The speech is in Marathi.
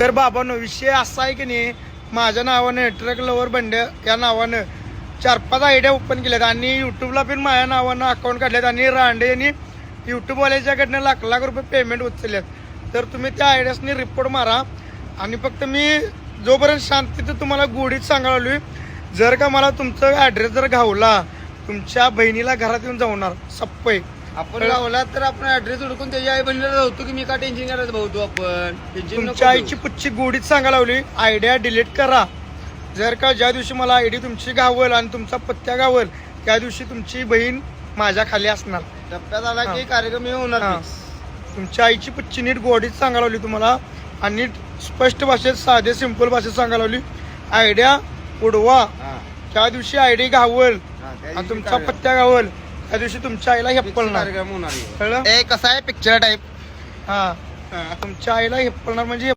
तर बाबांनो विषय असा आहे की नाही माझ्या नावानं ट्रक लवर बंड्या या नावानं चार पाच आयडिया ओपन केल्यात आणि युट्यूबला पण माझ्या नावानं अकाउंट काढल्यात आणि रांडे यांनी युट्यूबवाल्याच्याकडनं लाख लाख रुपये पेमेंट उचलल्यात. तर तुम्ही त्या आयडियासनी रिपोर्ट मारा. आणि फक्त मी जोपर्यंत शांतीत तुम्हाला गोडीत सांगायला जर का मला तुमचा ॲड्रेस जर घावला तुमच्या बहिणीला घरात येऊन जाऊणार सप्पय. आपण गावला तर आपण ऍड्रेस उडकून त्याच्या आई बहिणीला राहतो की मी का टेन्शन करायचं भाऊ आपण टेन्शन नको तुमच्या घेऊ. आईची पुच्ची गोडीत सांगायला लावली आयडिया डिलीट करा जर का ज्या दिवशी मला आयडी तुमची गावल आणि तुमचा पत्त्या गावल त्या दिवशी तुमची बहीण माझ्या खाली असणार टप्प्यात आला की हा. कार्यक्रम हे होणार हा. fix. तुमच्या आईची पुच्ची नीट गोडीत सांगायला लावली तुम्हाला आणि नीट स्पष्ट भाषेत साधे सिंपल भाषेत सांगायला लावली आयडिया उडवा हा. त्या दिवशी आयडी गावल हा, त्या आणि तुमचा कार्यक्रम- पत्त्या गावल त्या दिवशी तुमच्या आईला कार्यक्रम होणार आहे. कळलं? ए कसा आहे पिक्चर टाईप हा. तुमच्या आईला हेप्पलणार म्हणजे